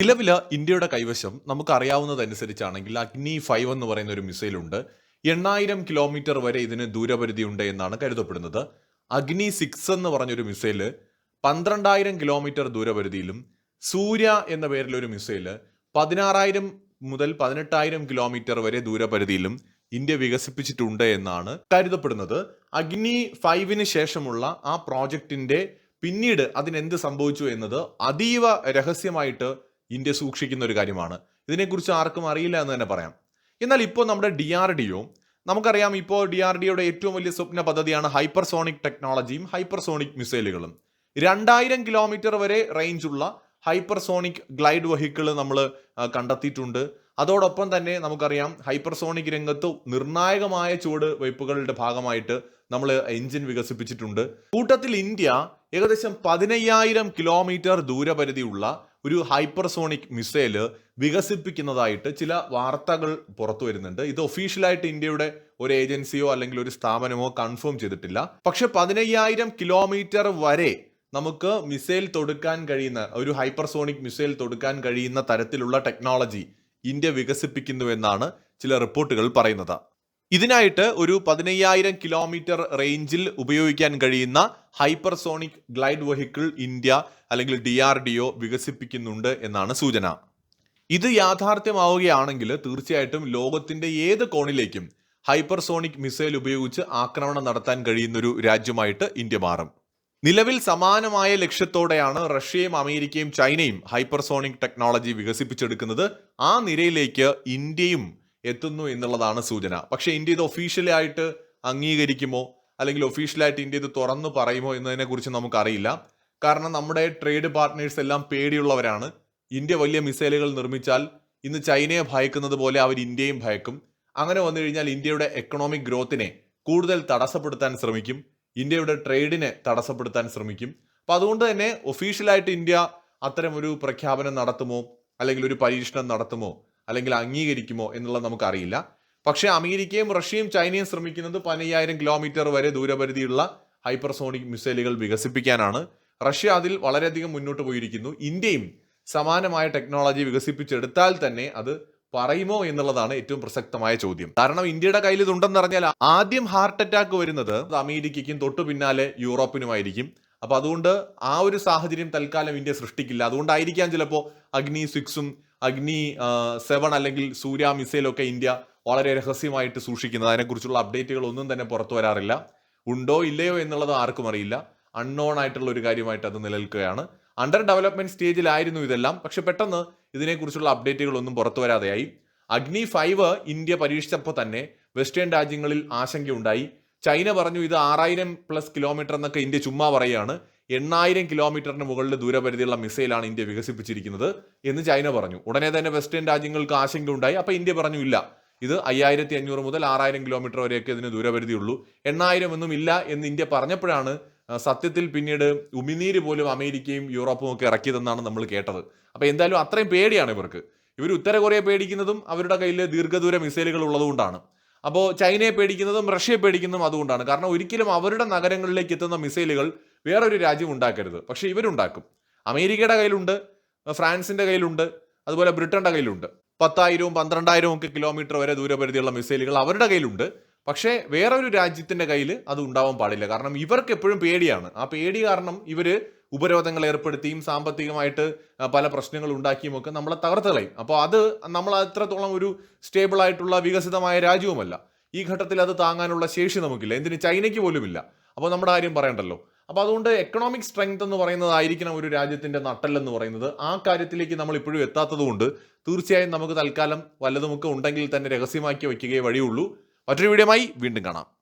നിലവിൽ ഇന്ത്യയുടെ കൈവശം നമുക്ക് അറിയാവുന്നതനുസരിച്ചാണെങ്കിൽ അഗ്നി ഫൈവ് എന്ന് പറയുന്ന ഒരു മിസൈൽ ഉണ്ട് എണ്ണായിരം കിലോമീറ്റർ വരെ ഇതിന് ദൂരപരിധി ഉണ്ട് എന്നാണ് കരുതപ്പെടുന്നത്. അഗ്നി സിക്സ് എന്ന് പറഞ്ഞൊരു മിസൈൽ പന്ത്രണ്ടായിരം കിലോമീറ്റർ ദൂരപരിധിയിലും സൂര്യ എന്ന പേരിലൊരു മിസൈൽ പതിനാറായിരം മുതൽ പതിനെട്ടായിരം കിലോമീറ്റർ വരെ ദൂരപരിധിയിലും ഇന്ത്യ വികസിപ്പിച്ചിട്ടുണ്ട് എന്നാണ് കരുതപ്പെടുന്നത്. അഗ്നി ഫൈവിന് ശേഷമുള്ള ആ പ്രോജക്റ്റിന്റെ പിന്നീട് അതിനെന്ത് സംഭവിച്ചു എന്നത് അതീവ രഹസ്യമായിട്ട് ഇന്ത്യ സൂക്ഷിക്കുന്ന ഒരു കാര്യമാണ്. ഇതിനെക്കുറിച്ച് ആർക്കും അറിയില്ല എന്ന് തന്നെ പറയാം. എന്നാൽ ഇപ്പോൾ നമ്മുടെ ഡി ആർ ഡി ഒ നമുക്കറിയാം ഇപ്പോൾ ഡി ആർ ഡി ഒയുടെ ഏറ്റവും വലിയ സ്വപ്ന പദ്ധതിയാണ് ഹൈപ്പർസോണിക് ടെക്നോളജിയും ഹൈപ്പർസോണിക് മിസൈലുകളും. രണ്ടായിരം കിലോമീറ്റർ വരെ റേഞ്ചുള്ള ഹൈപ്പർസോണിക് ഗ്ലൈഡ് വെഹിക്കിൾ നമ്മൾ കണ്ടെത്തിയിട്ടുണ്ട്. അതോടൊപ്പം തന്നെ നമുക്കറിയാം ഹൈപ്പർസോണിക് രംഗത്ത് നിർണായകമായ ചുവട് വയ്പ്പുകളുടെ ഭാഗമായിട്ട് നമ്മൾ എഞ്ചിൻ വികസിപ്പിച്ചിട്ടുണ്ട്. കൂട്ടത്തിൽ ഇന്ത്യ ഏകദേശം പതിനയ്യായിരം കിലോമീറ്റർ ദൂരപരിധിയുള്ള ഒരു ഹൈപ്പർസോണിക് മിസൈൽ വികസിപ്പിക്കുന്നതായിട്ട് ചില വാർത്തകൾ പുറത്തു വരുന്നുണ്ട്. ഇത് ഒഫീഷ്യലായിട്ട് ഇന്ത്യയുടെ ഒരു ഏജൻസിയോ അല്ലെങ്കിൽ ഒരു സ്ഥാപനമോ കൺഫേം ചെയ്തിട്ടില്ല. പക്ഷെ പതിനയ്യായിരം കിലോമീറ്റർ വരെ നമുക്ക് മിസൈൽ തൊടുക്കാൻ കഴിയുന്ന ഒരു ഹൈപ്പർസോണിക് മിസൈൽ തൊടുക്കാൻ കഴിയുന്ന തരത്തിലുള്ള ടെക്നോളജി ഇന്ത്യ വികസിപ്പിക്കുന്നു എന്നാണ് ചില റിപ്പോർട്ടുകൾ പറയുന്നത്. ഇതിനായിട്ട് ഒരു പതിനയ്യായിരം കിലോമീറ്റർ റേഞ്ചിൽ ഉപയോഗിക്കാൻ കഴിയുന്ന ഹൈപ്പർസോണിക് ഗ്ലൈഡ് വെഹിക്കിൾ ഇന്ത്യ അല്ലെങ്കിൽ ഡി ആർ ഡി ഒ വികസിപ്പിക്കുന്നുണ്ട് എന്നാണ് സൂചന. ഇത് യാഥാർത്ഥ്യമാവുകയാണെങ്കിൽ തീർച്ചയായിട്ടും ലോകത്തിന്റെ ഏത് കോണിലേക്കും ഹൈപ്പർസോണിക് മിസൈൽ ഉപയോഗിച്ച് ആക്രമണം നടത്താൻ കഴിയുന്നൊരു രാജ്യമായിട്ട് ഇന്ത്യ മാറും. നിലവിൽ സമാനമായ ലക്ഷ്യത്തോടെയാണ് റഷ്യയും അമേരിക്കയും ചൈനയും ഹൈപ്പർസോണിക് ടെക്നോളജി വികസിപ്പിച്ചെടുക്കുന്നത്. ആ നിരയിലേക്ക് ഇന്ത്യയും എത്തുന്നു എന്നുള്ളതാണ് സൂചന. പക്ഷേ ഇന്ത്യ ഇത് ഒഫീഷ്യലി ആയിട്ട് അംഗീകരിക്കുമോ അല്ലെങ്കിൽ ഒഫീഷ്യലായിട്ട് ഇന്ത്യ ഇത് തുറന്നു പറയുമോ എന്നതിനെ കുറിച്ച് നമുക്കറിയില്ല. കാരണം നമ്മുടെ ട്രേഡ് പാർട്ട്നേഴ്സ് എല്ലാം പേടിയുള്ളവരാണ്. ഇന്ത്യ വലിയ മിസൈലുകൾ നിർമ്മിച്ചാൽ ഇന്ന് ചൈനയെ ഭയക്കുന്നത് പോലെ അവർ ഇന്ത്യയും ഭയക്കും. അങ്ങനെ വന്നു കഴിഞ്ഞാൽ ഇന്ത്യയുടെ എക്കണോമിക് ഗ്രോത്തിനെ കൂടുതൽ തടസ്സപ്പെടുത്താൻ ശ്രമിക്കും. ഇന്ത്യയുടെ ട്രേഡിനെ തടസ്സപ്പെടുത്താൻ ശ്രമിക്കും. അപ്പം അതുകൊണ്ട് തന്നെ ഒഫീഷ്യലായിട്ട് ഇന്ത്യ അത്തരം ഒരു പ്രഖ്യാപനം നടത്തുമോ അല്ലെങ്കിൽ ഒരു പരീക്ഷണം നടത്തുമോ അല്ലെങ്കിൽ അംഗീകരിക്കുമോ എന്നുള്ളത് നമുക്കറിയില്ല. പക്ഷേ അമേരിക്കയും റഷ്യയും ചൈനയും ശ്രമിക്കുന്നത് പതിനയ്യായിരം കിലോമീറ്റർ വരെ ദൂരപരിധിയുള്ള ഹൈപ്പർസോണിക് മിസൈലുകൾ വികസിപ്പിക്കാനാണ്. റഷ്യ അതിൽ വളരെയധികം മുന്നോട്ട് പോയിരിക്കുന്നു. ഇന്ത്യയും സമാനമായ ടെക്നോളജി വികസിപ്പിച്ചെടുത്താൽ തന്നെ അത് പറയുമോ എന്നുള്ളതാണ് ഏറ്റവും പ്രസക്തമായ ചോദ്യം. കാരണം ഇന്ത്യയുടെ കയ്യിൽ ഇതുണ്ടെന്ന് പറഞ്ഞാൽ ആദ്യം ഹാർട്ട് അറ്റാക്ക് വരുന്നത് അമേരിക്കയ്ക്കും തൊട്ടു പിന്നാലെ യൂറോപ്പിനുമായിരിക്കും. അപ്പൊ അതുകൊണ്ട് ആ ഒരു സാഹചര്യം തൽക്കാലം ഇന്ത്യ സൃഷ്ടിക്കില്ല. അതുകൊണ്ടായിരിക്കാം ചിലപ്പോൾ അഗ്നി സിക്സും അഗ്നി സെവൻ അല്ലെങ്കിൽ സൂര്യ മിസൈലൊക്കെ ഇന്ത്യ വളരെ രഹസ്യമായിട്ട് സൂക്ഷിക്കുന്നത്. അതിനെക്കുറിച്ചുള്ള അപ്ഡേറ്റുകൾ ഒന്നും തന്നെ പുറത്തു വരാറില്ല. ഉണ്ടോ ഇല്ലയോ എന്നുള്ളത് ആർക്കും അറിയില്ല. അൺനോൺ ആയിട്ടുള്ള ഒരു കാര്യമായിട്ട് അത് നിലനിൽക്കുകയാണ്. അണ്ടർ ഡെവലപ്മെന്റ് സ്റ്റേജിലായിരുന്നു ഇതെല്ലാം. പക്ഷെ പെട്ടെന്ന് ഇതിനെക്കുറിച്ചുള്ള അപ്ഡേറ്റുകൾ അപ്ഡേറ്റുകളൊന്നും പുറത്തു വരാതെയായി. അഗ്നി ഫൈവ് ഇന്ത്യ പരീക്ഷിച്ചപ്പോൾ തന്നെ വെസ്റ്റേൺ രാജ്യങ്ങളിൽ ആശങ്കയുണ്ടായി. ചൈന പറഞ്ഞു ഇത് ആറായിരം പ്ലസ് കിലോമീറ്റർ എന്നൊക്കെ ഇന്ത്യ ചുമ്മാ പറയുകയാണ്. എണ്ണായിരം കിലോമീറ്ററിന് മുകളിൽ ദൂരപരിധിയുള്ള മിസൈലാണ് ഇന്ത്യ വികസിപ്പിച്ചിരിക്കുന്നത് എന്ന് ചൈന പറഞ്ഞു. ഉടനെ തന്നെ വെസ്റ്റേൺ രാജ്യങ്ങൾക്ക് ആശങ്ക ഉണ്ടായി. അപ്പൊ ഇന്ത്യ പറഞ്ഞു ഇല്ല ഇത് അയ്യായിരത്തി അഞ്ഞൂറ് മുതൽ ആറായിരം കിലോമീറ്റർ വരെയൊക്കെ ഇതിന് ദൂരപരിധിയുള്ളൂ. എണ്ണായിരം ഒന്നും ഇല്ല എന്ന് ഇന്ത്യ പറഞ്ഞപ്പോഴാണ് സത്യത്തിൽ പിന്നീട് ഉമിനീര് പോലും അമേരിക്കയും യൂറോപ്പും ഒക്കെ ഇറക്കിയതെന്നാണ് നമ്മൾ കേട്ടത്. അപ്പൊ എന്തായാലും അത്രയും പേടിയാണ് ഇവർക്ക്. ഇവർ ഉത്തര കൊറിയ പേടിക്കുന്നതും അവരുടെ കയ്യിൽ ദീർഘദൂര മിസൈലുകൾ ഉള്ളതുകൊണ്ടാണ്. അപ്പോൾ ചൈനയെ പേടിക്കുന്നതും റഷ്യയെ പേടിക്കുന്നതും അതുകൊണ്ടാണ്. കാരണം ഒരിക്കലും അവരുടെ നഗരങ്ങളിലേക്ക് എത്തുന്ന മിസൈലുകൾ വേറൊരു രാജ്യം ഉണ്ടാക്കരുത്. പക്ഷെ ഇവരുണ്ടാക്കും. അമേരിക്കയുടെ കയ്യിലുണ്ട് ഫ്രാൻസിന്റെ കയ്യിലുണ്ട് അതുപോലെ ബ്രിട്ടന്റെ കയ്യിലുണ്ട്. പത്തായിരവും പന്ത്രണ്ടായിരവും ഒക്കെ കിലോമീറ്റർ വരെ ദൂരപരിധിയുള്ള മിസൈലുകൾ അവരുടെ കയ്യിലുണ്ട്. പക്ഷേ വേറൊരു രാജ്യത്തിന്റെ കയ്യിൽ അത് ഉണ്ടാവാൻ പാടില്ല. കാരണം ഇവർക്ക് എപ്പോഴും പേടിയാണ്. ആ പേടി കാരണം ഇവർ ഉപരോധങ്ങൾ ഏർപ്പെടുത്തിയും സാമ്പത്തികമായിട്ട് പല പ്രശ്നങ്ങൾ ഉണ്ടാക്കിയും ഒക്കെ നമ്മളെ തകർത്ത് കളയും. അപ്പോൾ അത് നമ്മൾ അത്രത്തോളം ഒരു സ്റ്റേബിൾ ആയിട്ടുള്ള വികസിതമായ രാജ്യവുമല്ല. ഈ ഘട്ടത്തിൽ അത് താങ്ങാനുള്ള ശേഷി നമുക്കില്ല. എന്തിന്? ചൈനയ്ക്ക് പോലുമില്ല. അപ്പോൾ നമ്മുടെ കാര്യം പറയണ്ടല്ലോ. അപ്പോൾ അതുകൊണ്ട് എക്കണോമിക് സ്ട്രെങ്ത് എന്ന് പറയുന്നതായിരിക്കണം ഒരു രാജ്യത്തിന്റെ നട്ടല്ലെന്ന് പറയുന്നത്. ആ കാര്യത്തിലേക്ക് നമ്മൾ ഇപ്പോഴും എത്താത്തതുകൊണ്ട് തീർച്ചയായും നമുക്ക് തൽക്കാലം വല്ലതുമൊക്കെ ഉണ്ടെങ്കിൽ തന്നെ രഹസ്യമാക്കി വയ്ക്കുകയേ വഴിയുള്ളൂ. മറ്റൊരു വീഡിയോമായി വീണ്ടും കാണാം.